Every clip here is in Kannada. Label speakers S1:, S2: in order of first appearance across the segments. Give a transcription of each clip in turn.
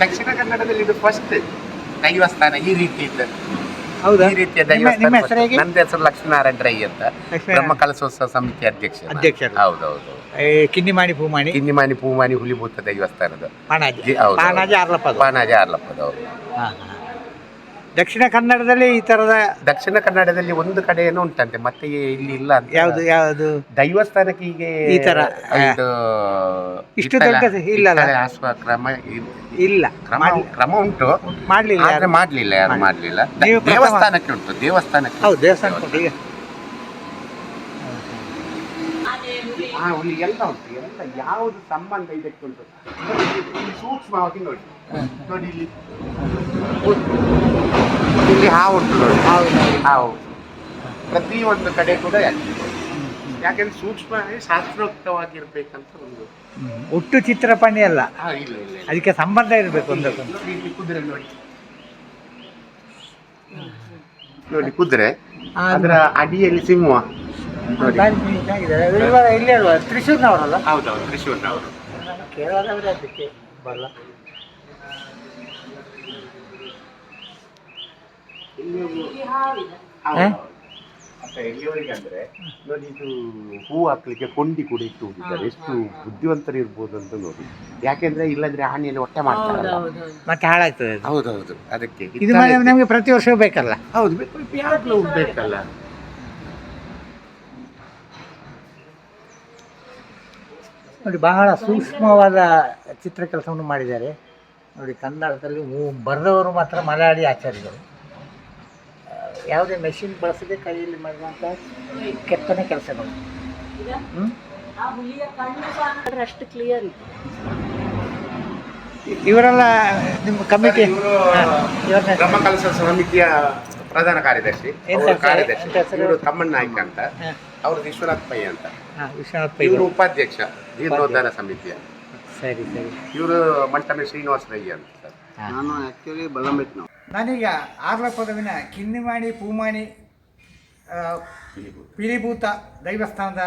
S1: ದಕ್ಷಿಣ ಕನ್ನಡದಲ್ಲಿ ಇದು ಫಸ್ಟ್ ದೈವಸ್ಥಾನ ಈ ರೀತಿ ಇದ್ದ
S2: ಹೌದಾ
S1: ಈ ರೀತಿಯ ದೈವಸ್ಥಾನ
S2: ಹೆಸರು ಹೇಗೆ?
S1: ಹೆಸರು ಲಕ್ಷ್ಮೀನಾರಾಯಣ ರೈ ಅಂತ
S2: ಲಕ್ಷ್ಮೀನಾರಾಯಣ.
S1: ಬ್ರಹ್ಮ ಕಲಶೋತ್ಸವ ಸಮಿತಿ ಅಧ್ಯಕ್ಷ ನಾನು.
S2: ಅಧ್ಯಕ್ಷರು.
S1: ಹೌದೌದು
S2: ಏ, ಕಿನ್ನಿಮಾಣಿ ಭೂಮಾಣಿ
S1: ಕಿನ್ನಿಮಾನಿ ಪೂಮಾನಿ ಹುಲಿಭೂತ ದೈವಸ್ಥಾನದ
S2: ಪಾಣಾಜಿ
S1: ಜಿ- ಹೌದು,
S2: ಪಾಣಾಜಿ
S1: ಆರ್ಲಪ್ಪ
S2: ಆರ್ಲಪ್ಪದು
S1: ಪಾನಾಜ ಆರ್ಲಪ್ಪದವರು
S2: ಹಾ, ಹಾ. ದಕ್ಷಿಣ ಕನ್ನಡದಲ್ಲಿ ಈ ತರದ
S1: ದಕ್ಷಿಣ ಕನ್ನಡದಲ್ಲಿ ಒಂದು ಕಡೆಯನ್ನು ಉಂಟಂತೆ ಮತ್ತೆ ಇಲ್ಲಿ ಇಲ್ಲ ಅಂತ.
S2: ಯಾವುದು ಯಾವುದು?
S1: ದೈವಸ್ಥಾನಕ್ಕೆ ಹೀಗೆ
S2: ಈ ತರ.
S1: ಇದು
S2: ಇಷ್ಟು ದೊಡ್ಡ
S1: ಇಲ್ಲ ಕ್ರಮ
S2: ಇಲ್ಲ.
S1: ಕ್ರಮ ಕ್ರಮ ಉಂಟು.
S2: ಮಾಡ್ಲಿಲ್ಲ
S1: ಆದ್ರೆ
S2: ಯಾರು.
S1: ಮಾಡ್ಲಿಲ್ಲ. ಯಾರು ಮಾಡ್ಲಿಲ್ಲ ದೇವಸ್ಥಾನಕ್ಕೆ ಉಂಟು ದೇವಸ್ಥಾನಕ್ಕೆ
S2: ಹೌದು ದೇವಸ್ಥಾನಕ್ಕೆ ಈಗ.
S1: ಎಲ್ಲ ಉಂಟು ಎಲ್ಲ ಯಾವುದು ಸಂಬಂಧ ಇದಕ್ಕೆ ಉಂಟು? ಸೂಕ್ಷ್ಮವಾಗಿ ನೋಡಿ. ನೋಡಿ ಇಲ್ಲಿ ಇಲ್ಲಿ ಹಾವು ಉಂಟು ನೋಡಿ.
S2: ಹಾವು
S1: ಹಾವು. ಪ್ರತಿ ಪ್ರತಿಯೊಂದು ಕಡೆ ಕೂಡ ಯಾಕೆ ಯಾಕೆಂದ್ರೆ ಸೂಕ್ಷ್ಮ ಶಾಸ್ತ್ರೋಕ್ತವಾಗಿರ್ಬೇಕಂತ ಒಂದು.
S2: ಒಟ್ಟು ಚಿತ್ರಪಣಿ ಅಲ್ಲ. ಅದಕ್ಕೆ ಸಂಬಂಧ ಇರಬೇಕು
S1: ಒಂದು ಕುದುರೆ ನೋಡಿ. ನೋಡಿ ಕುದುರೆ. ಅದರ ಅಡಿಯಲ್ಲಿ ಸಿಂಹ.
S2: ಇಲ್ಲೇ ಅಲ್ವಾ? ತ್ರಿಶೂರ್ನವರಲ್ಲ?
S1: ಹೌದೌದು ತ್ರಿಶೂರ್ನವರು.
S2: ಕೇರಳದವರೇ ಅದಕ್ಕೆ ಬರಲ್ಲ.
S1: ಎಲ್ಲಿವರೆಗೆ ಅಂದ್ರೆ ನೋಡಿ ಇದು ಹೂ ಹಾಕ್ಲಿಕ್ಕೆ ಕೊಂಡಿ ಕೂಡ ಇಟ್ಟು ಹೋಗಿದ್ದಾರೆ. ಎಷ್ಟು ಬುದ್ಧಿವಂತರು ಇರ್ಬೋದು ಅಂತ ನೋಡಿ. ಯಾಕೆಂದ್ರೆ ಇಲ್ಲಂದ್ರೆ ಹಾನಿಯಲ್ಲಿ ಹೊಟ್ಟೆ ಮಾಡ್ತಾರೆ
S2: ಮತ್ತೆ ಹಾಳಾಗ್ತದೆ ಹೌದು
S1: ಹೌದು ಅದಕ್ಕೆ
S2: ಇದು ನಮಗೆ ಪ್ರತಿ ವರ್ಷ ಬೇಕಲ್ಲ.
S1: ಹೌದು ಯಾವಾಗಲೂ ಬೇಕಲ್ಲ.
S2: ನೋಡಿ ಬಹಳ ಸೂಕ್ಷ್ಮವಾದ ಚಿತ್ರ ಕೆಲಸವನ್ನು ಮಾಡಿದ್ದಾರೆ. ನೋಡಿ ಕನ್ನಡದಲ್ಲಿ ಹೂ ಬರೆದವರು ಮಾತ್ರ ಮಲಯಾಳಿ ಆಚಾರ್ಯರು. ಯಾವುದೇ ಮೆಷಿನ್ ಬಳಸದೆ ಕೈಯಲ್ಲಿ ಮಾಡುವಂಥ ಕೆತ್ತನೆ ಕೆಲಸಗಳು. ಹ್ಮ್?
S3: ಆ ಹುಲಿಯ ಕಣ್ಣು ಸಹ ಅಷ್ಟು ಕ್ಲಿಯರ್
S2: ಇವರೆಲ್ಲ ನಿಮ್ಮ ಕಮಿಟಿ
S1: ಇವರು ಕಲಸ ಸಮಿತಿಯ ಪ್ರಧಾನ ಕಾರ್ಯದರ್ಶಿ? ಕಾರ್ಯದರ್ಶಿ. ಇವರು ತಮ್ಮಣ್ಣ ನಾಯ್ಕ ಅಂತ. ಅವರು ವಿಶ್ವನಾಥ್ ಪೈ ಅಂತ.
S2: ವಿಶ್ವನಾಥ್ ಪೈ.
S1: ಇವರು ಉಪಾಧ್ಯಕ್ಷ ಜೀರ್ಣೋದ್ಧಾರ ಸಮಿತಿಯ.
S2: ಸರಿ ಸರಿ.
S1: ಇವರು ಮಂಟಮೆ ಶ್ರೀನಿವಾಸ ರೈ ಅಂತ ನಾನು ಆಕ್ಚುಲಿ ಬಲ್ಲಂಬೆಟ್ ನಾವು
S2: ನಾನೀಗ ಆರ್ಲ ಪದವಿನ ಕಿನ್ನಿಮಾಣಿ ಪೂಮಾಣಿ ಪಿಲಿಭೂತ ದೈವಸ್ಥಾನದ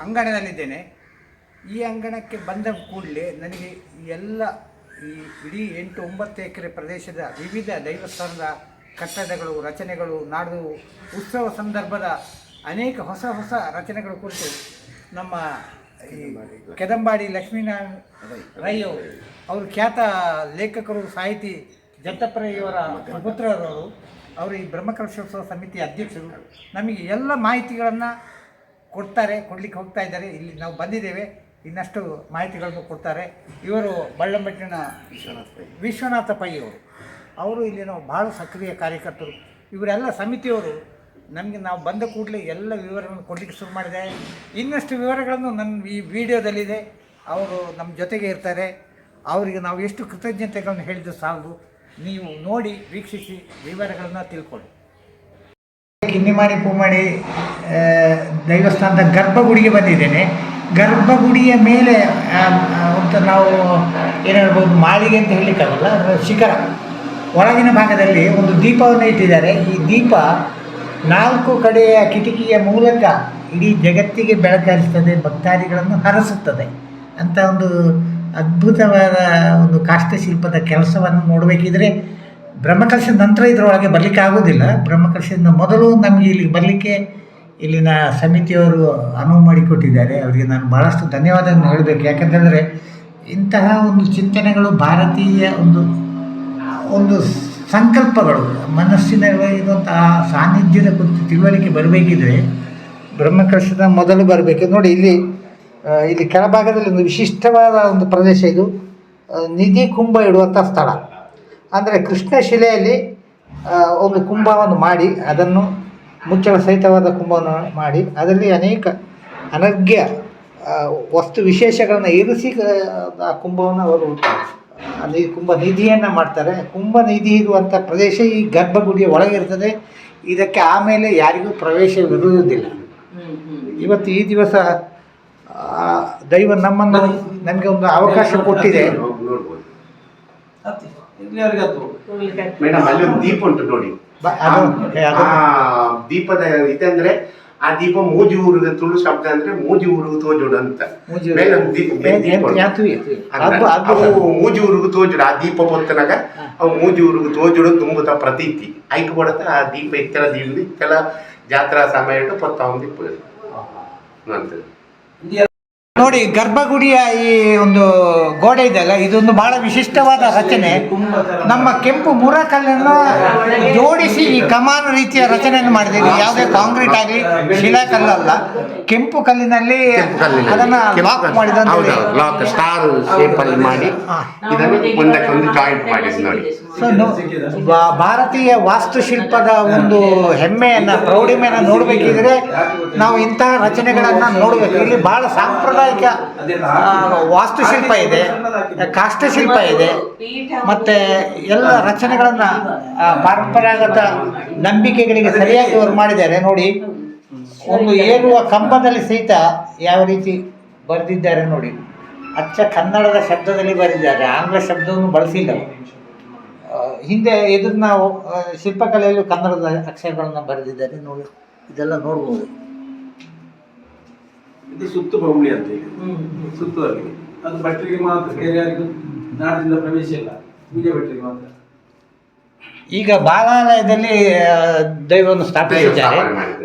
S2: ಅಂಗಣದಲ್ಲಿದ್ದೇನೆ. ಈ ಅಂಗಣಕ್ಕೆ ಬಂದ ಕೂಡಲೇ ನನಗೆ ಈ ಎಲ್ಲ ಈ ಇಡೀ ಎಂಟು ಒಂಬತ್ತು ಎಕರೆ ಪ್ರದೇಶದ ವಿವಿಧ ದೈವಸ್ಥಾನದ ಕಟ್ಟಡಗಳು ರಚನೆಗಳು ನಾಡು ಉತ್ಸವ ಸಂದರ್ಭದ ಅನೇಕ ಹೊಸ ಹೊಸ ರಚನೆಗಳ ಕುರಿತು ನಮ್ಮ ಈ ಕೆದಂಬಾಡಿ ಲಕ್ಷ್ಮೀನಾರಾಯಣ ರೈ ಅವರು ಅವರು ಖ್ಯಾತ ಲೇಖಕರು ಸಾಹಿತಿ ಜಂತಪ್ರಯವರ ಪುತ್ರರವರು, ಅವರು ಈ ಬ್ರಹ್ಮಕಲಶೋತ್ಸವ ಸಮಿತಿ ಅಧ್ಯಕ್ಷರು, ನಮಗೆ ಎಲ್ಲ ಮಾಹಿತಿಗಳನ್ನು ಕೊಡ್ತಾರೆ, ಕೊಡ್ಲಿಕ್ಕೆ ಹೋಗ್ತಾ ಇದ್ದಾರೆ. ಇಲ್ಲಿ ನಾವು ಬಂದಿದ್ದೇವೆ. ಇನ್ನಷ್ಟು ಮಾಹಿತಿಗಳನ್ನು ಕೊಡ್ತಾರೆ. ಇವರು ಬಳ್ಳಂಬಟ್ಟಿನ ವಿಶ್ವನಾಥ ಪೈ ಅವರು ಅವರು ನಾವು ಭಾಳ ಸಕ್ರಿಯ ಕಾರ್ಯಕರ್ತರು. ಇವರೆಲ್ಲ ಸಮಿತಿಯವರು ನಮಗೆ ನಾವು ಬಂದ ಕೂಡಲೇ ಎಲ್ಲ ವಿವರಗಳನ್ನು ಕೊಡಲಿಕ್ಕೆ ಶುರು ಮಾಡಿದೆ. ಇನ್ನಷ್ಟು ವಿವರಗಳನ್ನು ನನ್ನ ಈ ವಿಡಿಯೋದಲ್ಲಿದೆ. ಅವರು ನಮ್ಮ ಜೊತೆಗೆ ಇರ್ತಾರೆ. ಅವರಿಗೆ ನಾವು ಎಷ್ಟು ಕೃತಜ್ಞತೆಗಳನ್ನು ಹೇಳಿದ್ದು ಸಾಲದು. ನೀವು ನೋಡಿ ವೀಕ್ಷಿಸಿ ವಿವರಗಳನ್ನು ತಿಳ್ಕೊಳ್ಳಿ. ಕಿನ್ನಿಮಾಡಿ ಪೂಮಾಡಿ ದೇವಸ್ಥಾನದ ಗರ್ಭಗುಡಿಗೆ ಬಂದಿದ್ದೇನೆ. ಗರ್ಭಗುಡಿಯ ಮೇಲೆ ಒಂದು ನಾವು ಏನು ಹೇಳ್ಬೋದು, ಮಾಳಿಗೆ ಅಂತ ಹೇಳಲಿಕ್ಕಾಗಲ್ಲ ಶಿಖರ. ಒಳಗಿನ ಭಾಗದಲ್ಲಿ ಒಂದು ದೀಪವನ್ನು ಇಟ್ಟಿದ್ದಾರೆ. ಈ ದೀಪ ನಾಲ್ಕು ಕಡೆಯ ಕಿಟಕಿಯ ಮೂಲಕ ಇಡೀ ಜಗತ್ತಿಗೆ ಬೆಳಕರಿಸುತ್ತದೆ ಭಕ್ತಾದಿಗಳನ್ನು ಹರಸುತ್ತದೆ ಅಂತ ಒಂದು ಅದ್ಭುತವಾದ ಒಂದು ಕಾಷ್ಟಶಿಲ್ಪದ ಕೆಲಸವನ್ನು ನೋಡಬೇಕಿದ್ರೆ ಬ್ರಹ್ಮಕಲಶದ ನಂತರ ಇದರೊಳಗೆ ಬರಲಿಕ್ಕೆ ಆಗೋದಿಲ್ಲ ಬ್ರಹ್ಮಕಲಶದಿಂದ ಮೊದಲು ನಮಗೆ ಇಲ್ಲಿ ಬರಲಿಕ್ಕೆ ಇಲ್ಲಿನ ಸಮಿತಿಯವರು ಅನುವು ಮಾಡಿಕೊಟ್ಟಿದ್ದಾರೆ. ಅವರಿಗೆ ನಾನು ಭಾಳಷ್ಟು ಧನ್ಯವಾದವನ್ನು ಹೇಳಬೇಕು. ಯಾಕಂತಂದರೆ ಇಂತಹ ಒಂದು ಚಿಂತನೆಗಳು ಭಾರತೀಯ ಒಂದು ಒಂದು ಸಂಕಲ್ಪಗಳು, ಮನಸ್ಸಿನ ಇರುವಂತಹ ಸಾನ್ನಿಧ್ಯದ ಕುರಿತು ತಿಳುವಳಿಕೆ ಬರಬೇಕಿದ್ರೆ ಬ್ರಹ್ಮಕಲಶದ ಮೊದಲು ಬರಬೇಕು. ನೋಡಿ, ಇಲ್ಲಿ ಇಲ್ಲಿ ಕೆಳಭಾಗದಲ್ಲಿ ಒಂದು ವಿಶಿಷ್ಟವಾದ ಒಂದು ಪ್ರದೇಶ ಇದು. ನಿಧಿ ಕುಂಭ ಇಡುವಂಥ ಸ್ಥಳ. ಅಂದರೆ ಕೃಷ್ಣ ಶಿಲೆಯಲ್ಲಿ ಒಂದು ಕುಂಭವನ್ನು ಮಾಡಿ ಅದನ್ನು ಮುಚ್ಚಳ ಸಹಿತವಾದ ಕುಂಭವನ್ನು ಮಾಡಿ ಅದರಲ್ಲಿ ಅನೇಕ ಅನರ್ಘ್ಯ ವಸ್ತು ವಿಶೇಷಗಳನ್ನು ಇರಿಸಿ ಆ, ಕುಂಭವನ್ನು ಅವರು ಅಲ್ಲಿ ಕುಂಭ ನಿಧಿಯನ್ನು ಮಾಡ್ತಾರೆ. ಕುಂಭ ನಿಧಿ ಇರುವಂಥ ಪ್ರದೇಶ ಈ ಗರ್ಭಗುಡಿಯ ಒಳಗಿರ್ತದೆ ಇದಕ್ಕೆ ಆಮೇಲೆ ಯಾರಿಗೂ ಪ್ರವೇಶವಿರುವುದಿಲ್ಲ. ಇವತ್ತು ಈ ದಿವಸ ದೈವ ನಮ್ಮನ್ನು ನನಗೆ ಒಂದು ಅವಕಾಶ ಕೊಟ್ಟಿದೆ.
S1: ನೋಡ್ಬೋದು. ಮೇಡಮ್ ಅಲ್ಲಿ ಒಂದು ದೀಪ ಉಂಟು ನೋಡಿ. ದೀಪದ ಇದಂದ್ರೆ ಆ ದೀಪ ಮೂಜಿ ಊರಿದ ತುಳು ಶಬ್ದ ಅಂದ್ರೆ ಮೂಜಿ ಊರು ತೋಜೋಡು ಅಂತ. ಅವು ಮೂಜಿ ಊರುಗು ತೋಜುಡು ಆ ದೀಪ ಪೊತ್ತನಾಗ ಅವು ಮೂಜಿ ಊರುಗು ತೋಜುಡು ತುಂಬುತ್ತ ಪ್ರತೀತಿ. ಐಕ್ ಬಡತ ಆ ದೀಪ ಇತ್ತೆಲ ದೀಪ ಇತ್ತೆಲ ಜಾತ್ರಾ ಸಮಯ ಪೊತ್ತ ಒಂದು ದೀಪ ಅಂತ
S2: ನೋಡಿ ಗರ್ಭಗುಡಿಯ ಈ ಒಂದು ಗೋಡೆ ಇದೆಯಲ್ಲ ಇದೊಂದು ಬಹಳ ವಿಶಿಷ್ಟವಾದ ರಚನೆ. ನಮ್ಮ ಕೆಂಪು ಮುರಕಲ್ಲನ್ನು ಜೋಡಿಸಿ ಈ ಕಮಾನು ರೀತಿಯ ರಚನೆಯನ್ನು ಮಾಡಿದ್ದೀವಿ ಯಾವುದೇ ಕಾಂಕ್ರೀಟ್ ಆಗಲಿ ಶಿಲಾ ಕಲ್ಲಲ್ಲ ಕೆಂಪು ಕಲ್ಲಿನಲ್ಲಿ ಅದನ್ನ ಲಾಕ್ ಮಾಡಿದಂತ
S1: ಲಾಕ್ ಸ್ಟಾರ್ ಅಲ್ಲಿ ಮಾಡಿ ಇದನ್ನು ಮುಂದಕ್ಕೆ ಒಂದು ಜಾಯಿಂಟ್ ಮಾಡಿದ್ ನೋಡಿ.
S2: ಭಾರತೀಯ ವಾಸ್ತುಶಿಲ್ಪದ ಒಂದು ಹೆಮ್ಮೆಯನ್ನ, ಪ್ರೌಢಿಮೆಯನ್ನ ನೋಡಬೇಕಿದ್ರೆ ನಾವು ಇಂತಹ ರಚನೆಗಳನ್ನ ನೋಡಬೇಕು. ಇಲ್ಲಿ ಬಹಳ ಸಾಂಪ್ರದಾಯಿಕ ವಾಸ್ತುಶಿಲ್ಪ ಇದೆ, ಕಾಷ್ಟಶಿಲ್ಪ ಇದೆ, ಮತ್ತೆ ಎಲ್ಲ ರಚನೆಗಳನ್ನ ಪರಂಪರಾಗತ ನಂಬಿಕೆಗಳಿಗೆ ಸರಿಯಾಗಿ ಅವರು ಮಾಡಿದ್ದಾರೆ. ನೋಡಿ, ಒಂದು ಏರುವ ಕಂಬದಲ್ಲಿ ಸಹಿತ ಯಾವ ರೀತಿ ಬರೆದಿದ್ದಾರೆ ನೋಡಿ. ಅಚ್ಚ ಕನ್ನಡದ ಶಬ್ದದಲ್ಲಿ ಬರೆದಿದ್ದಾರೆ. ಆಂಗ್ಲ ಶಬ್ದವನ್ನು ಬಳಸಿಲ್ಲ. ಹಿಂದೆ ಇದನ್ನ ಶಿಲ್ಪಕಲೆಯಲ್ಲೂ ಕನ್ನಡದ ಅಕ್ಷರಗಳನ್ನು ಬರೆದಿದ್ದಾರೆ ನೋಡಿ ಇದೆಲ್ಲ ನೋಡ್ಬೋದು.
S4: ಇದು ಸುತ್ತು ಬೌಳಿ ಅಂತ ಹೇಳಿ. ಸುತ್ತುವರೆಗೆ. ಅದು ಭಟ್ರಿಗೆ ಮಾತ್ರ ಬೇರೆ ಯಾರಿಗೂ ನಾಡದಿಂದ ಪ್ರವೇಶ ಇಲ್ಲ. ಪೂಜೆ ಭಟ್ರಿಗೆ ಮಾತ್ರ.
S2: ಈಗ ಬಾಲಾಲಯದಲ್ಲಿ ದೈವವನ್ನು ಸ್ಥಾಪಿಸಿದ್ದಾರೆ.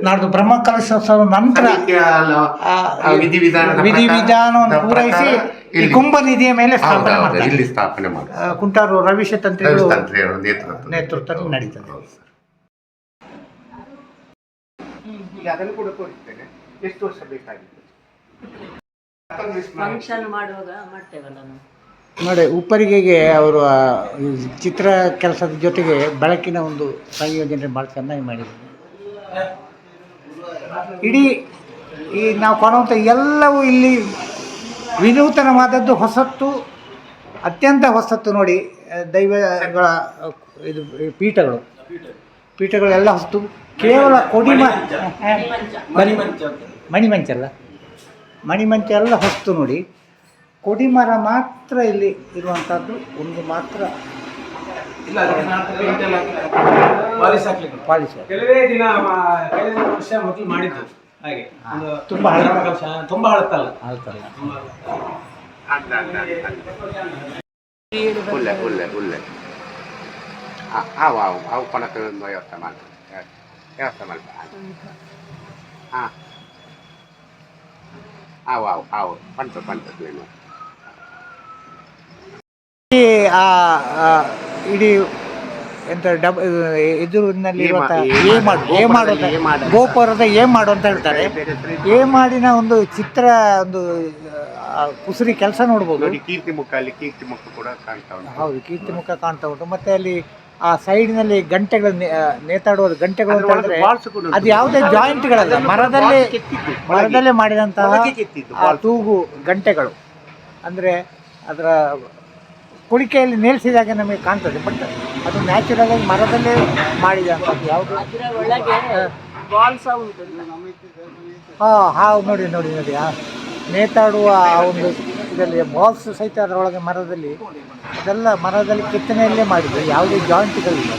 S2: ನಾಡ್ದು ಬ್ರಹ್ಮ ಕಲಶೋತ್ಸವ ನಂತರ ವಿಧಿವಿಧಾನವನ್ನು ಪೂರೈಸಿ ಈ ಕುಂಭ ನಿಧಿಯ ಮೇಲೆ ಸ್ಥಾಪನೆ ಮಾಡ್ತಾರೆ.
S1: ಇಲ್ಲಿ ಸ್ಥಾಪನೆ ಮಾಡಿ
S2: ಕುಂಟಾರು ರವೀಶ ತಂತ್ರಿಗಳು
S1: ನೇತೃತ್ವ
S2: ನೇತೃತ್ವದಲ್ಲಿ ನಡೀತದೆ.
S1: ಅದನ್ನು ಕೂಡ ತೋರಿಸ್ತೇನೆ. ಎಷ್ಟು ವರ್ಷ ಬೇಕಾಗಿತ್ತು?
S3: ಫಂಕ್ಷನ್ ಮಾಡುವಾಗ ಮಾಡ್ತೇವಲ್ಲ ನಾವು.
S2: ನೋಡಿ ಉಪ್ಪರಿಗೆಗೆ ಅವರು ಚಿತ್ರ ಕೆಲಸದ ಜೊತೆಗೆ ಬೆಳಕಿನ ಒಂದು ಸಂಯೋಜನೆ ಭಾಳ ಚೆನ್ನಾಗಿ ಮಾಡಿದ್ದಾರೆ ಇಡೀ ಈ ನಾವು ಕಾಣುವಂಥ ಎಲ್ಲವೂ ಇಲ್ಲಿ ವಿನೂತನವಾದದ್ದು ಹೊಸತ್ತು ಅತ್ಯಂತ ಹೊಸತ್ತು ನೋಡಿ ದೈವಗಳ ಇದು ಪೀಠಗಳು. ಪೀಠಗಳೆಲ್ಲ ಹೊಸತು ಕೇವಲ ಕೊಡಿಮ
S4: ಮಣಿಮಂಚ.
S2: ಅಲ್ಲ. ಮಣಿಮಂಚ ಎಲ್ಲ ಹೊಸತು ನೋಡಿ. ಕೊಡಿಮರ ಮಾತ್ರ ಇಲ್ಲಿ ಇರುವಂಥದ್ದು. ಒಂದು ಮಾತ್ರ.
S4: ಕೆಲವೇ ದಿನ ಕಳೆದ ವರ್ಷ ಮೊದಲು ಮಾಡಿದ್ದು. ಹಾಗೆ.
S2: ತುಂಬಾ
S4: ತುಂಬಾ ಹಳತ್ತಲ್ಲ ತುಂಬಾ
S1: ಉಲ್ಲೆ ಉಲ್ಲೆ ಹಾಂ ಆ- ಅವು ಅವು ಒಂದು ವ್ಯವಸ್ಥೆ ಮಾಡ್ತಾರೆ ವ್ಯವಸ್ಥೆ ಮಾಡ್ತಾರೆ ಹಾಂ. ಅವು ಅವು ಅವು ಪಂಚ ಪಂಚ
S2: ಆ ಇಡೀ ಎಂತ ಡಬ್ ಎದುರಿನಲ್ಲಿ
S1: ಗೋಪುರದ ಏ ಮಾಡು ಅಂತ.
S2: ಹೇಳ್ತಾರೆ. ಏ ಮಾಡಿನ ಒಂದು ಚಿತ್ರ ಒಂದು ಕುಸುರಿ ಕೆಲಸ ನೋಡ್ಬೋದು.
S1: ನೋಡಿ ಕೀರ್ತಿ ಮುಖ ಅಲ್ಲಿ ಕೀರ್ತಿ ಮುಖ ಕೂಡ ಕಾಣ್ತಾ ಉಂಟು.
S2: ಹೌದು ಕೀರ್ತಿ ಮುಖ ಕಾಣ್ತಾ ಉಂಟು. ಮತ್ತೆ ಅಲ್ಲಿ ಆ ಸೈಡ್ನಲ್ಲಿ ಗಂಟೆಗಳು ನೇತಾಡುವ ಗಂಟೆಗಳು ಅಂತ ಹೇಳಿದ್ರೆ. ಅದು ಯಾವುದೇ ಜಾಯಿಂಟ್ಗಳಲ್ಲ ಮರದಲ್ಲೇ ಮರದಲ್ಲೇ ಮಾಡಿದಂತಹ ತೂಗು ಗಂಟೆಗಳು. ಅಂದ್ರೆ ಅದರ ಕುಡಿಕೆಯಲ್ಲಿ ನಿಲ್ಲಿಸಿದಾಗ ನಮಗೆ ಕಾಣ್ತದೆ ಬಟ್ ಅದು ನ್ಯಾಚುರಲ್ ಆಗಿ ಮರದಲ್ಲೇ ಮಾಡಿದಂಥದ್ದು ಯಾವುದು? ಹಾಂ. ಹಾವು ನೋಡಿ ನೋಡಿ ನೋಡಿ ಆ ನೇತಾಡುವ ಆ ಒಂದು ಇದರಲ್ಲಿ ಬಾಲ್ಸ್ ಸಹಿತ ಅದರೊಳಗೆ ಮರದಲ್ಲಿ ಅದೆಲ್ಲ ಮರದಲ್ಲಿ ಕೆತ್ತನೆಯಲ್ಲೇ ಮಾಡಿದ್ರು ಯಾವುದೇ ಜಾಯಿಂಟ್ಗಳಿಲ್ಲ.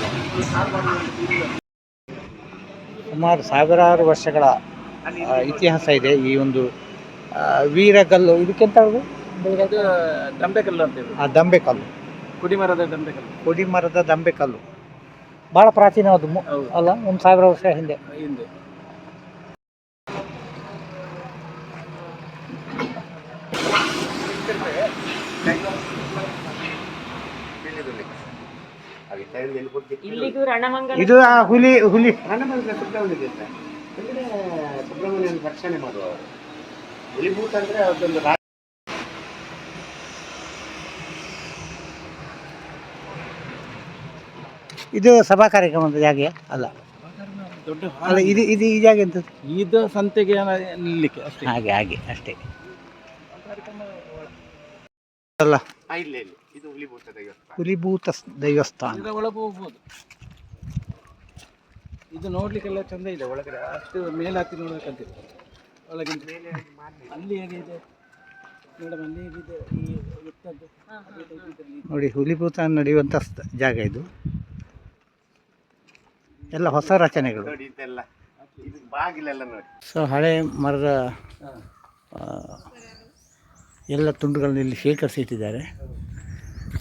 S2: ಸುಮಾರು ಸಾವಿರಾರು ವರ್ಷಗಳ ಇತಿಹಾಸ ಇದೆ ಈ ಒಂದು ವೀರಗಲ್ಲು ಇದಕ್ಕೆಂತ
S4: ಇದು ದಂಬೆಕಲ್ಲು ಅಂತ ಹೇಳಿ.
S2: ಆ ದಂಬೆಕಲ್ಲು
S4: ಕುಡಿಮರದ ದಂಬೆಕಲ್ಲು
S2: ಕೊಡಿ ಮರದ ದಂಬೆಕಲ್ಲು ಭಾಳ ಪ್ರಾಚೀನವಾದ
S4: ಹೌದು.
S2: ಅಲ್ಲ ಒಂದು ಸಾವಿರ ವರ್ಷ ಹಿಂದೆ.
S4: ಹಿಂದೆ?
S3: ಇಲ್ಲಿಗೂ ರಣಮಂಗಲ
S2: ಇದು ಆ ಹುಲಿ ಹುಲಿ.
S1: ರಣಮಂಗಲ ಸುಬ್ರಹ್ಮಣ್ಯ ದೇವಸ್ಥಾನ. ಅಂದ್ರೆ ಸುಬ್ರಹ್ಮಣ್ಯನ ರಕ್ಷಣೆ ಮಾಡುವವರು. ಹುಲಿಭೂತ ಅಂದ್ರೆ ಅದೊಂದು
S2: ಇದು ಸಭಾ ಕಾರ್ಯಕ್ರಮದ ಜಾಗ ಅಲ್ಲ.
S4: ದೊಡ್ಡ
S2: ಅಲ್ಲ ಇದು ಇದು ಈ ಜಾಗ ಎಂತ
S4: ಇದು ಸಂತೆಗೆ ನಿಲ್ಲಕ್ಕೆ ಅಷ್ಟೇ.
S2: ಹಾಗೆ ಹಾಗೆ ಅಷ್ಟೇ. ಅಲ್ಲ.
S1: ಹುಲಿಭೂತ ದೇವಸ್ಥಾನ.
S4: ಒಳಗೆ ಹೋಗ್ಬೋದು. ಇದು ನೋಡ್ಲಿಕ್ಕೆಲ್ಲ ಚಂದ ಇದೆ ಒಳಗಡೆ. ಅಷ್ಟು ಮೇಲೆ ಹತ್ತಿ ನೋಡಬೇಕಂತ ಒಳಗಿಂದ ಅಲ್ಲಿ ಹೇಗಿದೆ? ಮೇಡಮ್ ಅಲ್ಲಿ ಹೇಗಿದೆ? ಈ
S2: ನೋಡಿ ಹುಲಿಭೂತ ನಡೆಯುವಂಥ ಜಾಗ ಇದು. ಎಲ್ಲ ಹೊಸ ರಚನೆಗಳು.
S1: ನೋಡಿ ಇದೆಲ್ಲ. ಇದು ಬಾಗಿಲೆಲ್ಲ ನೋಡಿ.
S2: ಸೊ ಹಳೆ ಮರದ ಎಲ್ಲ ತುಂಡುಗಳನ್ನು ಇಲ್ಲಿ ಶೇಖರಿಸಿಟ್ಟಿದ್ದಾರೆ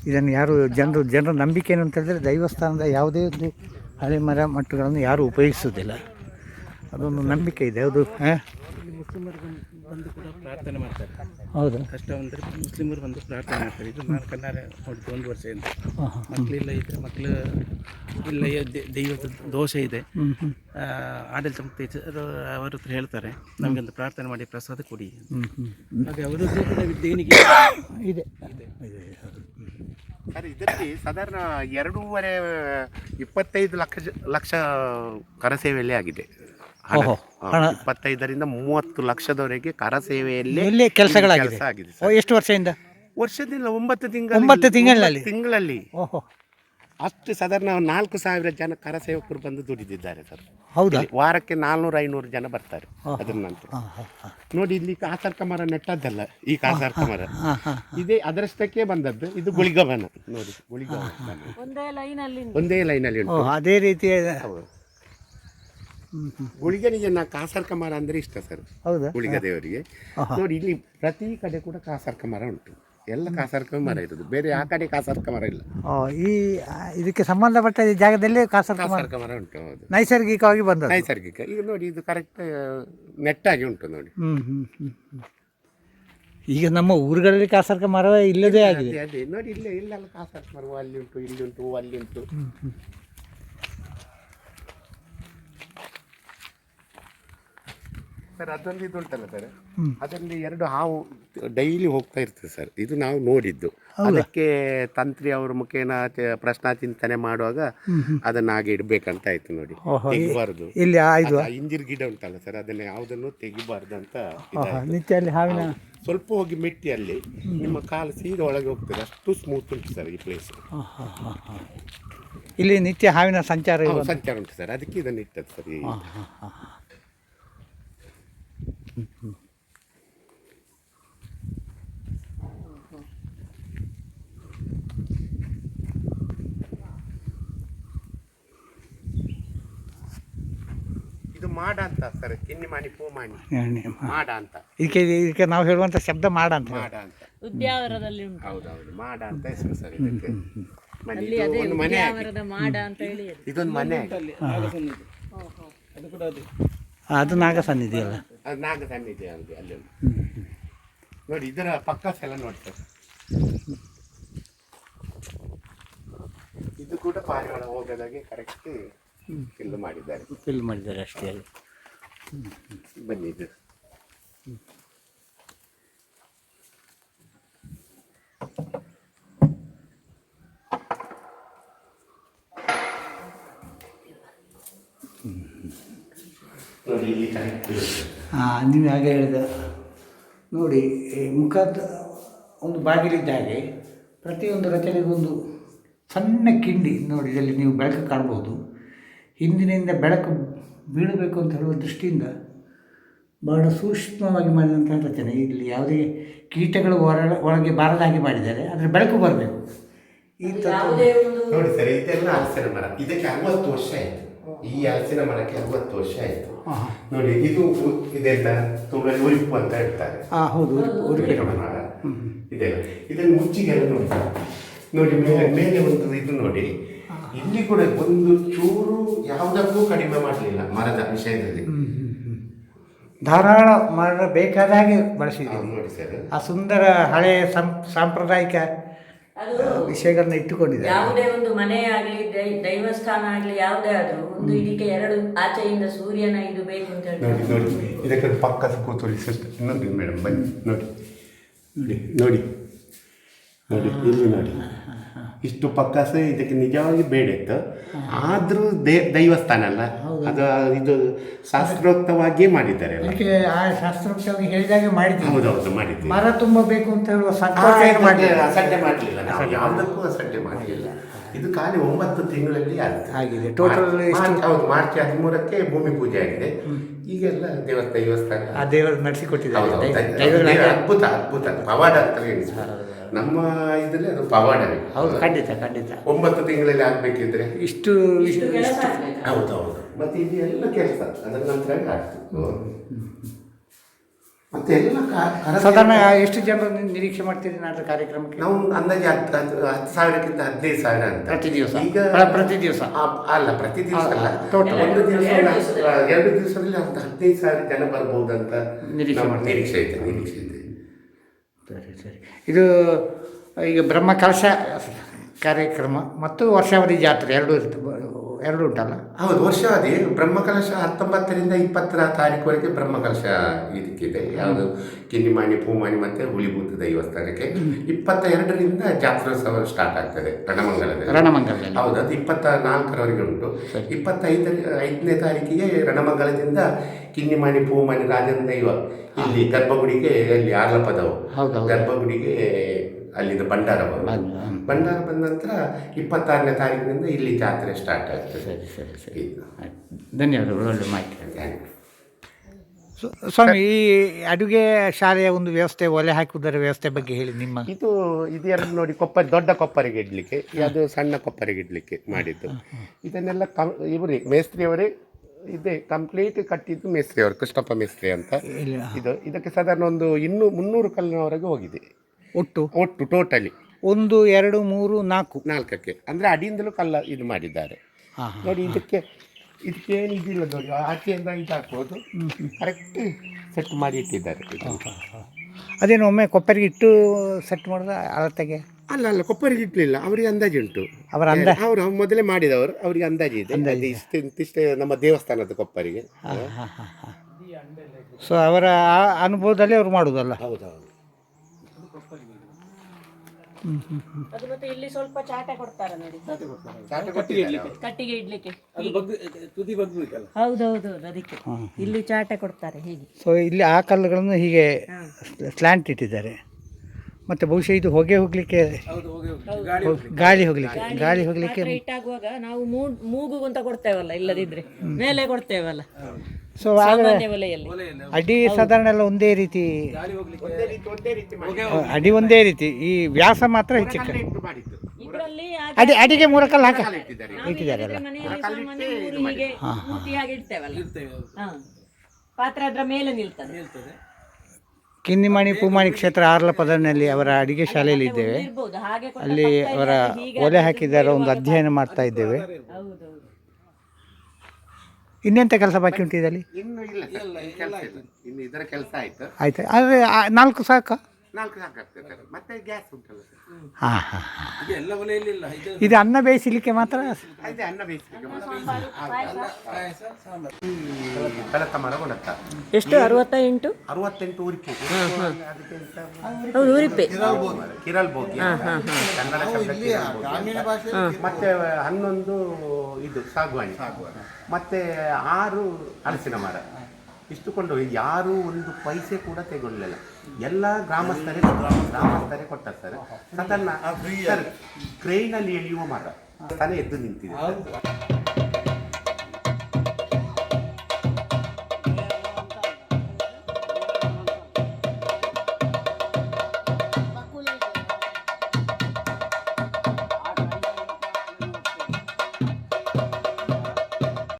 S2: ಇದನ್ನು ಯಾರು ಜನರು ಜನರ ನಂಬಿಕೆ ಏನು ಅಂತ ಹೇಳಿದ್ರೆ ದೈವಸ್ಥಾನದ ಯಾವುದೇ ಒಂದು ಹಳೆ ಮರ ಮಟ್ಟುಗಳನ್ನು ಯಾರೂ ಉಪಯೋಗಿಸೋದಿಲ್ಲ ಅದೊಂದು ನಂಬಿಕೆ ಇದೆ ಅದು ಹಾಂ?
S4: ಮುಸ್ಲಿಮರು ಬಂದು ಕೂಡ ಪ್ರಾರ್ಥನೆ ಮಾಡ್ತಾರೆ.
S2: ಹೌದು.
S4: ಕಷ್ಟ ಬಂದರೆ ಮುಸ್ಲಿಮರು ಬಂದು ಪ್ರಾರ್ಥನೆ ಮಾಡ್ತಾರೆ. ಇದು ನಾನು ಕಣ್ಣಾರೆ ನೋಡಿದ್ದು ಒಂದು ವರ್ಷದಿಂದ ಮಕ್ಕಳಿಲ್ಲ ಇದ್ದರೆ ಮಕ್ಕಳು ಇಲ್ಲ ಯ- ದೈವದ ದೋಷ ಇದೆ. ಆಡಳಿತ ಮುಕ್ತೇಶ್ವರ ಅವರ ಹತ್ರ ಹೇಳ್ತಾರೆ ನಮಗೊಂದು ಪ್ರಾರ್ಥನೆ ಮಾಡಿ ಪ್ರಸಾದ ಕೊಡಿ ಹಾಗೆ ಅವರದ್ದು ಕೂಡ ದೇಣಿಗೆ
S2: ಇದೆ.
S1: ಸರ್ ಇದರಲ್ಲಿ ಸಾಧಾರಣ ಎರಡೂವರೆ ಇಪ್ಪತ್ತೈದು ಲಕ್ಷ ಲಕ್ಷ ಕರಸೇವೆಯಲ್ಲೇ ಆಗಿದೆ. ಹಣ.
S2: ಹಣ.
S1: ಇಪ್ಪತ್ತೈದರಿಂದ ಮೂವತ್ತು ಲಕ್ಷದವರೆಗೆ ಕರಸೇವೆಯಲ್ಲಿ
S2: ಸೇವೆಯಲ್ಲಿ ಕೆಲಸಗಳಾಗಿದೆ.
S1: ಕೆಲಸ ಆಗಿದೆ
S2: ಓ ಎಷ್ಟು ವರ್ಷದಿಂದ?
S1: ವರ್ಷದಿಂದ ಒಂಬತ್ತು ತಿಂಗಳು
S2: ಒಂಬತ್ತು ತಿಂಗಳಲ್ಲಿ?
S1: ತಿಂಗಳಲ್ಲಿ.
S2: ಓಹೋ.
S1: ಅಷ್ಟು ಸಾಧಾರಣ ನಾಲ್ಕು ಸಾವಿರ ಜನ ಕರ ಸೇವಕರು ಬಂದು ದುಡಿದಿದ್ದಾರೆ ಸರ್.
S2: ಹೌದಾ?
S1: ಇಲ್ಲಿ ವಾರಕ್ಕೆ ನಾಲ್ನೂರು ಐನೂರು ಜನ ಬರ್ತಾರೆ. ಅದ್ರ ನಂತರ.
S2: ಹಾಂ ಹಾಂ ಹಾಂ.
S1: ನೋಡಿ ಇಲ್ಲಿ ಕಾಸರ್ಕ ಮರ ನೆಟ್ಟದ್ದಲ್ಲ ಈ ಕಾಸರ್ಕ ಮರ.
S2: ಹಾಂ ಹಾಂ
S1: ಇದೇ ಅದರಷ್ಟಕ್ಕೆ ಬಂದದ್ದು. ಇದು ಗುಳಿಗವನ ನೋಡಿ ಗುಳಿಗವನ
S3: ಒಂದೇ ಲೈನಲ್ಲಿ
S1: ಒಂದೇ ಲೈನಲ್ಲಿ
S2: ಓ
S1: ಉಂಟು
S2: ಅದೇ ರೀತಿಯ.
S1: ಗುಳಿಗನಿಗೆ ನಾ ಕಾಸರ್ಕ ಮರ ಅಂದ್ರೆ ಇಷ್ಟ ಸರ್.
S2: ಹೌದಾ?
S1: ಗುಳಿಗ ದೇವರಿಗೆ. ನೋಡಿ ಇಲ್ಲಿ ಪ್ರತಿ ಕಡೆ ಕೂಡ ಕಾಸರ್ಕ ಮರ ಉಂಟು. ಎಲ್ಲ ಕಾಸರ್ಕ ಮರ ಇರೋದು ಬೇರೆ ಆ ಕಡೆ ಕಾಸರ್ಕ ಮರ ಇಲ್ಲ.
S2: ಓ, ಈ ಆ, ಇದಕ್ಕೆ ಸಂಬಂಧಪಟ್ಟ ಈ ಜಾಗದಲ್ಲಿ
S1: ಕಾಸರ್ಕ ಮರ ಉಂಟು ಹೌದು.
S2: ನೈಸರ್ಗಿಕವಾಗಿ ಬಂದದ್ದು.
S1: ನೈಸರ್ಗಿಕ. ಈಗ ನೋಡಿ ಇದು ಕರೆಕ್ಟ್ ನೆಟ್ಟಾಗಿ ಉಂಟು ನೋಡಿ.
S2: ಹ್ಮ್ ಹ್ಮ್ ಹ್ಮ್ ಹ್ಮ್. ಈಗ ನಮ್ಮ ಊರುಗಳಲ್ಲಿ ಕಾಸರ್ಕ ಮರವೇ ಇಲ್ಲದೇ ಆಗಿದೆ.
S1: ಅದೇ ಅದೇ. ನೋಡಿ ಇಲ್ಲೇ ಇಲ್ಲೆಲ್ಲ ಕಾಸರ್ಕ ಮರವು ಅಲ್ಲಿ ಉಂಟು ಇಲ್ಲಿ ಉಂಟು ಅಲ್ಲಿ ಉಂಟು. ಸರ್ ಅದೊಂದು ಇದು ಉಂಟಲ್ಲ ಸರ್. ಅದರಲ್ಲಿ ಎರಡು ಹಾವು ಡೈಲಿ ಹೋಗ್ತಾ ಇರ್ತದೆ ಸರ್. ಇದು ನಾವು ನೋಡಿದ್ದು. ಅದಕ್ಕೆ ತಂತ್ರಿ ಅವ್ರ ಮುಖೇನ ಚ- ಪ್ರಶ್ನಾ ಚಿಂತನೆ ಮಾಡುವಾಗ ಅದನ್ನ ಹಾಗೆ ಇಡ್ಬೇಕಂತ ಆಯ್ತು ನೋಡಿ. ತೆಗಿಬಾರ್ದು.
S2: ಇಲ್ಲಿ ಆ ಇದು.
S1: ಆ ಇಂದಿರ್ ಗಿಡ ಉಂಟಲ್ಲ ಸರ್ ಅದನ್ನ ಯಾವುದನ್ನು ತೆಗಿಬಾರ್ದು ಅಂತ
S2: ನಿತ್ಯ ಅಲ್ಲಿ ಹಾವಿನ
S1: ಸ್ವಲ್ಪ ಹೋಗಿ ಮೆಟ್ಟಿ ಅಲ್ಲಿ ನಿಮ್ಮ ಕಾಲು ಸೀದ ಒಳಗೆ ಹೋಗ್ತದೆ. ಅಷ್ಟು ಸ್ಮೂತ್ ಉಂಟು ಸರ್ ಈ ಪ್ಲೇಸ್
S2: ಆಹಾ, ಹಾ, ಹಾ. ಇಲ್ಲಿ ನಿತ್ಯ ಹಾವಿನ ಸಂಚಾರ ಇರುವ
S1: ಸಂಚಾರ ಉಂಟು ಸರ್. ಅದಕ್ಕೆ ಇದನ್ನು ಇಟ್ಟದ್ದು ಸರ್ ಈ- ಇದು ಮಾಡ ಅಂತ ಸರ್ ಪೂ ಮಾಡಿ. ಮಾಡ. ಅಂತ.
S2: ಇದಕ್ಕೆ ಇದಕ್ಕೆ ನಾವು ಹೇಳುವಂತ ಶಬ್ದ ಮಾಡ ಅಂತ
S1: ಮಾಡ ಅಂತ.
S3: ಉದ್ಯಾವರದಲ್ಲಿ ಉಂಟು.
S1: ಹೌದೌದು ಮಾಡ ಅಂತ ಹೆಸರು ಸರ್ ಇದಕ್ಕೆ. ಮನೆ
S3: ಅಲ್ಲಿ
S1: ಇದು
S3: ಅದೇ
S1: ಒಂದು ಮನೆ ಆಗಿದೆ.
S3: ಉದ್ಯಾವರದ ಮಾಡ ಅಂತ ಹೇಳಿ.
S1: ಇದೊಂದು ಮನೆ
S4: ಅದು ಕೂಡ ಅದೇ.
S2: ಅದು ನಾಗ ಸನ್ನಿಧಿ ಅಲ್ಲ.
S1: ಅದು ನಾಗ ಸನ್ನಿಧಿ ಅಲ್ಲಿ ಅಲ್ಲಿ ನೋಡಿ ಇದರ ಪಕ್ಕ ಎಲ್ಲ ನೋಡ್ತಾರೆ ಇದು ಕೂಡ ಪಾರಿವಾಳ ಹೋಗದಾಗೆ ಕರೆಕ್ಟ್ ಫಿಲ್ ಮಾಡಿದ್ದಾರೆ.
S2: ಫಿಲ್ ಮಾಡಿದ್ದಾರೆ ಅಷ್ಟೇ ಅಲ್ಲಿ.
S1: ಬನ್ನಿ ಇದು ನೋಡಿ ಇಲ್ಲಿ ಕರೆಕ್ಟ್
S2: ಹಾಂ ನೀವು ಹಾಗೆ ಹೇಳಿದ. ನೋಡಿ ಈ ಮುಖದ ಒಂದು ಬಾಗಿಲಿದ್ದ ಹಾಗೆ ಪ್ರತಿಯೊಂದು ರಚನೆಗೊಂದು ಸಣ್ಣ ಕಿಂಡಿ ನೋಡಿ ಇದರಲ್ಲಿ ನೀವು ಬೆಳಕು ಕಾಣ್ಬೋದು. ಹಿಂದಿನಿಂದ ಬೆಳಕು ಬೀಳಬೇಕು ಅಂತ ಹೇಳುವ ದೃಷ್ಟಿಯಿಂದ ಬಹಳ ಸೂಕ್ಷ್ಮವಾಗಿ ಮಾಡಿದಂಥ ರಚನೆ. ಇಲ್ಲಿ ಯಾವುದೇ ಕೀಟಗಳು ಹೊರ ಒಳಗೆ ಬಾರದ ಹಾಗೆ ಮಾಡಿದ್ದಾರೆ ಆದರೆ ಬೆಳಕು ಬರಬೇಕು. ಈ ಥರ
S3: ಯಾವುದೇ ಒಂದು
S1: ನೋಡಿ ಸರ್ ಇದೆಲ್ಲ ಇದಕ್ಕೆ ಅರವತ್ತು ವರ್ಷ ಆಯ್ತು. ಈ ಹಲಸಿನ ಮರಕ್ಕೆ ಅರವತ್ತು ವರ್ಷ ಆಯಿತು. ನೋಡಿ ಇದು ಇದೆಲ್ಲ ತುಂಬ ಉರಿಪು ಅಂತ ಹೇಳ್ತಾರೆ.
S2: ಹೌದು
S1: ಮರ. ಇದೆಲ್ಲ. ಇದನ್ನು ಮುಚ್ಚಿಗೆಲ್ಲ ನೋಡಿ. ನೋಡಿ ಮೇಲೆ ಮೇಲೆ ಒಂದು ಇದು ನೋಡಿ. ಇಲ್ಲಿ ಕೂಡ ಒಂದು ಚೂರು ಯಾವುದಕ್ಕೂ ಕಡಿಮೆ ಮಾಡಲಿಲ್ಲ ಮರದ ವಿಷಯದಲ್ಲಿ.
S2: ಧಾರಾಳ ಮರ ಬೇಕಾದ ಹಾಗೆ ಬಳಸಿದ್ದೀವಿ
S1: ನೋಡಿ ಸರ್.
S2: ಆ ಸುಂದರ ಹಳೆಯ ಸಾಂಪ್ರದಾಯಿಕ ವಿಷಯಗಳನ್ನ ಇಟ್ಟುಕೊಂಡಿದ್ದಾರೆ.
S3: ಯಾವುದೇ ಒಂದು ಮನೆ ಆಗಲಿ ದೈ- ದೈವಸ್ಥಾನ ಆಗಲಿ ಯಾವುದೇ ಆದರೂ ಒಂದು ಇದಕ್ಕೆ ಎರಡು ಆಚೆಯಿಂದ ಸೂರ್ಯನ ಇದು ಬೇಕು ಅಂತ ಹೇಳಿ
S1: ನೋಡಿ ನೋಡಿ ಇದಕ್ಕೆ ಪಕ್ಕ ಕೂತುಳಿ ಸಿಸ್ಟರ್ ನೋಡಿ ಮೇಡಮ್ ಬನ್ನಿ. ನೋಡಿ. ನೋಡಿ ನೋಡಿ. ನೋಡಿ ಇಲ್ಲಿ ನೋಡಿ. ಇಷ್ಟು ಪಕ್ಕಾಸ ಇದಕ್ಕೆ ನಿಜವಾಗಿ ಬೇಡ ಇತ್ತು. ಆದರೂ ದೇ ದೈವಸ್ಥಾನ ಅಲ್ಲ. ಅದು ಇದು ಶಾಸ್ತ್ರೋಕ್ತವಾಗಿಯೇ ಮಾಡಿದ್ದಾರೆ
S2: ಅದಕ್ಕೆ ಆ ಶಾಸ್ತ್ರೋಕ್ತವಾಗಿ ಹೇಳಿದಾಗೆ ಮಾಡಿದ್ದೀವಿ.
S1: ಹೌದೌದು ಮಾಡಿದ್ದೆ
S2: ಮರ ತುಂಬಬೇಕು ಅಂತ ಹೇಳುವ
S1: ಅಸಡ್ಡೆ ಮಾಡಲಿಲ್ಲ? ನಾವು ಯಾವುದಕ್ಕೂ ಅಸಡ್ಡೆ ಮಾಡಲಿಲ್ಲ. ಇದು ಖಾಲಿ ಒಂಬತ್ತು ತಿಂಗಳಲ್ಲಿ
S2: ಆಗಿದೆ.
S1: ಟೋಟಲ್? ಹೌದು ಮಾರ್ಚ್ ಹದಿಮೂರಕ್ಕೆ ಭೂಮಿ ಪೂಜೆ ಆಗಿದೆ. ಈಗೆಲ್ಲ ದೇವಸ್ಥಾನ ದೇವಸ್ಥಾನ.
S2: ಆ ದೇವರು ನಡೆಸಿಕೊಟ್ಟಿದ್ದಾರೆ.
S1: ಹೌದು, ಹೌದು. ಅದ್ಭುತ ಅದ್ಭುತ. ಪವಾಡ ಅಂತ ಎಣಿಸ್ಬೋದು ನಮ್ಮ ಇದರಲ್ಲಿ ಅದು ಪವಾಡವೇ
S2: ಹೌದು ಖಂಡಿತ ಖಂಡಿತ.
S1: ಒಂಬತ್ತು ತಿಂಗಳಲ್ಲಿ ಆಗ್ಬೇಕಿದ್ರೆ
S2: ಇಷ್ಟು
S3: ಇಷ್ಟು
S1: ಹೌದು ಹೌದು ಮತ್ತೆ ಇದು ಎಲ್ಲ ಕೆಲಸ. ಅದರ ನಂತರ ಆಗ್ತದೆ. ಮತ್ತೆ ಎಲ್ಲ
S2: ಸಾಧಾರಣ ಎಷ್ಟು ಜನರು ನಿರೀಕ್ಷೆ ಮಾಡ್ತೀರಿ ನಾಳೆ ಕಾರ್ಯಕ್ರಮಕ್ಕೆ?
S1: ನಾವು ಅಂದಾಜು ಹತ್ತು ಹತ್ತು ಹತ್ತು ಸಾವಿರಕ್ಕಿಂತ ಹದಿನೈದು ಸಾವಿರ ಅಂತ.
S2: ಪ್ರತಿ ದಿವಸ?
S1: ಈಗ
S2: ಪ್ರತಿ ದಿವಸ?
S1: ಆ, ಅಲ್ಲ ಪ್ರತಿ ದಿವಸ ಅಲ್ಲ.
S2: ಟೋಟಲ್
S1: ಒಂದು ದಿವಸ
S3: ಎರಡು ದಿವಸದಲ್ಲಿ.
S1: ಅಂತ ಹದಿನೈದು ಸಾವಿರ ಜನ ಬರ್ಬೋದು ಅಂತ
S2: ನಿರೀಕ್ಷೆ.
S1: ನಿರೀಕ್ಷೆ ಇದೆ ನಿರೀಕ್ಷೆ ಇದೆ.
S2: ಸರಿ ಸರಿ. ಇದು ಈಗ ಬ್ರಹ್ಮ ಕಲಶ ಕಾರ್ಯಕ್ರಮ ಮತ್ತು ವರ್ಷಾವಧಿ ಜಾತ್ರೆ ಎರಡೂ ಇರ್ತದೆ. ಎರಡು ಉಂಟಲ್ಲ?
S1: ಹೌದು ವರ್ಷಾವಧಿ ಬ್ರಹ್ಮಕಲಶ ಹತ್ತೊಂಬತ್ತರಿಂದ ಇಪ್ಪತ್ತರ ತಾರೀಕುವರೆಗೆ ಬ್ರಹ್ಮಕಲಶ ಇದಕ್ಕಿದೆ. ಯಾವುದು? ಕಿನ್ನಿಮಾಣಿ ಪೂಮಾಣಿ ಮತ್ತೆ ಹುಳಿಭೂತ ದೈವಸ್ಥಾನಕ್ಕೆ. ಇಪ್ಪತ್ತ ಎರಡರಿಂದ ಜಾತ್ರೋತ್ಸವ ಸ್ಟಾರ್ಟ್ ಆಗ್ತದೆ ರಣಮಂಗಲದಲ್ಲಿ.
S2: ರಣಮಂಗಲ
S1: ಹೌದು ಅದು ಇಪ್ಪತ್ತ ನಾಲ್ಕರವರೆಗೆ ಉಂಟು ಇಪ್ಪತ್ತೈದರ ಐದನೇ ತಾರೀಕಿಗೆ ರಣಮಂಗಲದಿಂದ ಕಿನ್ನಿಮಾಣಿ ಪೂಮಾಣಿ ರಾಜನ ದೈವ. ಇಲ್ಲಿ ಗರ್ಭಗುಡಿಗೆ ಅಲ್ಲಿ ಆರ್ಲಪದವು. ಗರ್ಭಗುಡಿಗೆ ಅಲ್ಲಿಂದ ಭಂಡಾರ ಬರೋದು
S2: ಬಂದು,
S1: ಭಂಡಾರ ಬಂದ ನಂತರ ಇಪ್ಪತ್ತಾರನೇ ತಾರೀಕಿನಿಂದ ಇಲ್ಲಿ ಜಾತ್ರೆ ಸ್ಟಾರ್ಟ್ ಆಗ್ತದೆ
S2: ಸರಿ ಸರಿ ಸರಿ. ಧನ್ಯವಾದಗಳು ಒಳ್ಳೆ ಮಾಹಿತಿ ಸ್ವಾಮಿ ಈ ಅಡುಗೆ ಶಾಲೆಯ ಒಂದು ವ್ಯವಸ್ಥೆ ಒಲೆ ಹಾಕುವುದರ ವ್ಯವಸ್ಥೆ ಬಗ್ಗೆ ಹೇಳಿ ನಿಮ್ಮ.
S1: ಇದು ಇದು ಎರಡು ನೋಡಿ ಕೊಪ್ಪ ದೊಡ್ಡ ಕೊಪ್ಪರಿಗೆ ಇಡಲಿಕ್ಕೆ ಅದು ಸಣ್ಣ ಕೊಪ್ಪರಿಗೆ ಇಡಲಿಕ್ಕೆ ಮಾಡಿದ್ದು. ಇದನ್ನೆಲ್ಲ ಕಂ ಇವರೇ ಮೇಸ್ತ್ರಿಯವರೇ ಇದೆ ಕಂಪ್ಲೀಟ್ ಕಟ್ಟಿದ್ದು ಮೇಸ್ತ್ರಿ ಅವರು ಕೃಷ್ಣಪ್ಪ ಮೇಸ್ತ್ರಿ ಅಂತ. ಇದು ಇದಕ್ಕೆ ಸಾಧಾರಣ ಒಂದು ಇನ್ನೂ ಮುನ್ನೂರು ಕಲ್ಲಿನವರೆಗೆ ಹೋಗಿದೆ.
S2: ಒಟ್ಟು?
S1: ಒಟ್ಟು ಟೋಟಲಿ
S2: ಒಂದು ಎರಡು ಮೂರು ನಾಲ್ಕು?
S1: ನಾಲ್ಕಕ್ಕೆ. ಅಂದರೆ ಅಡಿಯಿಂದಲೂ ಕಲ್ಲ ಇದು ಮಾಡಿದ್ದಾರೆ. ನೋಡಿ ಇದಕ್ಕೆ ಇದಕ್ಕೆ ಏನು ಇದಿಲ್ಲ ನೋಡಿ ಆಚೆಯಿಂದ ಇದು ಹಾಕ್ಬೋದು ಕರೆಕ್ಟ್ ಸೆಟ್ ಮಾಡಿ ಇಟ್ಟಿದ್ದಾರೆ.
S2: ಅದೇನು ಒಮ್ಮೆ ಕೊಪ್ಪರಿಗೆ ಇಟ್ಟು ಸೆಟ್ ಮಾಡಿದ ಅಳತೆಗೆ?
S1: ಅಲ್ಲ ಅಲ್ಲ ಕೊಪ್ಪರಿಗೆ ಇಡ್ಲಿಲ್ಲ ಅವರಿಗೆ ಅಂದಾಜು ಉಂಟು.
S2: ಅವರ ಅಂದ
S1: ಅವರು ಮೊದಲೇ ಮಾಡಿದವರು ಅವರಿಗೆ ಅಂದಾಜು ಇದೆ. ಅಂದಾಜು ಇಷ್ಟು ಇಷ್ಟೇ ನಮ್ಮ ದೇವಸ್ಥಾನದ ಕೊಪ್ಪರಿಗೆ.
S2: ಸೊ ಅವರ ಆ ಅನುಭವದಲ್ಲಿ ಅವ್ರು ಮಾಡೋದಲ್ಲ?
S1: ಹೌದೌದು.
S3: ಅದು ಮತ್ತೆ ಇಲ್ಲಿ ಸ್ವಲ್ಪ ಚಾಟೆ ಕೊಡ್ತಾರೆ ನೋಡಿ. ಕಟ್ಟಿಗೆ ಇಡ್ಲಿಕ್ಕೆ.
S4: ಅದು ಇಡ್ಲಿಕ್ಕೆ ತುದಿ ಬಗ್ಬೇಕಲ್ಲ
S3: ಹೌದೌದು ಅದಕ್ಕೆ. ಇಲ್ಲಿ ಚಾಟೆ ಕೊಡ್ತಾರೆ ಹೀಗೆ.
S2: ಸೊ ಇಲ್ಲಿ ಆ ಕಲ್ಲುಗಳನ್ನು ಹೀಗೆ ಸ್ಲ್ಯಾಂಟ್ ಇಟ್ಟಿದ್ದಾರೆ. ಮತ್ತೆ ಬಹುಶಃ ಇದು ಹೊಗೆ ಹೋಗ್ಲಿಕ್ಕೆ
S4: ಹೌದು ಹೋಗಿ ಹೋಗಿ ಗಾಳಿ
S2: ಹೋಗ್ಲಿಕ್ಕೆ. ಹೋಗಲಿಕ್ಕೆ ಗಾಳಿ ಹೋಗಲಿಕ್ಕೆ
S3: ರೈಟ್ ಆಗುವಾಗ ನಾವು ಮೂ- ಮೂಗು ಅಂತ ಕೊಡ್ತೇವಲ್ಲ ಇಲ್ಲದಿದ್ರೆ. ಮೇಲೆ ಕೊಡ್ತೇವಲ್ಲ.
S2: ಸೊ ಆದರೆ ಅಡಿ ಸಾಧಾರಣ ಎಲ್ಲ ಒಂದೇ ರೀತಿ ಅಡಿ ಒಂದೇ ರೀತಿ ಈ ವ್ಯಾಸ ಮಾತ್ರ ಹೆಚ್ಚು ಅಡಿ ಅಡಿಗೆ ಮೂರ ಕಲ್ಲು ಹಾಕ
S1: ಇಟ್ಟಿದ್ದಾರೆ.
S2: ಇಟ್ಟಿದ್ದಾರಲ್ಲ
S3: ಮನೆಯಲ್ಲಿ ಸಾಮಾನ್ಯ ಮೂರು ಹೀಗೆ ಮೂರ್ತಿ ಹಾಗೆ
S4: ಇರ್ತೇವೆ
S3: ಹಾ. ಪಾತ್ರೆ ಅದ್ರ ಮೇಲೆ ನಿಲ್ತದೆ.
S4: ಇರ್ತದೆ
S2: ಕಿನ್ನಿಮಣಿ ಪೂಮಾಣಿ ಕ್ಷೇತ್ರ ಆರ್ಲಪದನಲ್ಲಿ ಅವರ ಅಡಿಗೆ ಶಾಲೆಯಲ್ಲಿ ಇದ್ದೇವೆ. ಅಲ್ಲಿ ಅವರ ಒಲೆ ಹಾಕಿದ್ದಾರೆ ಒಂದು ಅಧ್ಯಯನ ಮಾಡ್ತಾ ಇದ್ದೇವೆ. ಇನ್ನೆಂಥ ಕೆಲಸ ಬಾಕಿ ಉಂಟು ಇದರಲ್ಲಿ?
S1: ಇನ್ನು ಇಲ್ಲ ಸರ್, ಕೆಲಸ ಇಲ್ಲ. ಇನ್ನು ಇದರ ಕೆಲಸ ಆಯ್ತು.
S2: ಆಯ್ತು. ಆದರೆ ನಾಲ್ಕು ಸಾಕ?
S1: ನಾಲ್ಕು ಸಾಕಾಗ್ತದೆ ಮತ್ತೆ ಗ್ಯಾಸ್ ಉಂಟಲ್ಲ ಸರ್.
S2: ಹಾಂ ಹಾಂ
S4: ಈಗ ಎಲ್ಲ ಒಲೆಯಲ್ಲಿ ಇಲ್ಲ ಇದು
S2: ಇದು ಅನ್ನ ಬೇಯಿಸಲಿಕ್ಕೆ ಮಾತ್ರ?
S1: ಅದೇ ಅನ್ನ ಬೇಯಿಸಲಿಕ್ಕೆ
S4: ಪಾಯಸ. ಸಾಂಬಾರು.
S1: ಮರ ಕೊಡತ್ತ
S3: ಎಷ್ಟು? ಅರವತ್ತ ಎಂಟು
S1: ಅರವತ್ತೆಂಟು
S3: ಊರಿಕೆ. ಊರಿಪೆ.
S1: ಕಿರಲ್ ಬೋಗಿ ಕನ್ನಡ ಶಬ್ದ ಕಿರಲ್ ಬೋಗಿ ಅಂತ. ಮತ್ತೆ ಹನ್ನೊಂದು ಇದು ಸಾಗುವಾಣಿ. ಮತ್ತೆ ಆರು ಹಲಸಿನ ಮರ ಇಷ್ಟು ಕೊಂಡು ಯಾರು ಒಂದು ಪೈಸೆ ಕೂಡ ತೆಗೊಳ್ಳಲಿಲ್ಲ ಎಲ್ಲ ಗ್ರಾಮಸ್ಥರೇ ಗ್ರಾಮಸ್ಥರೇ ಕೊಟ್ಟ ಸರ್. ಸದನ್ನ ಸರ್ ಕ್ರೈನಲ್ಲಿ ಎಳೆಯುವ ಮರ ತಾನೇ ಎದ್ದು ನಿಂತಿದೆ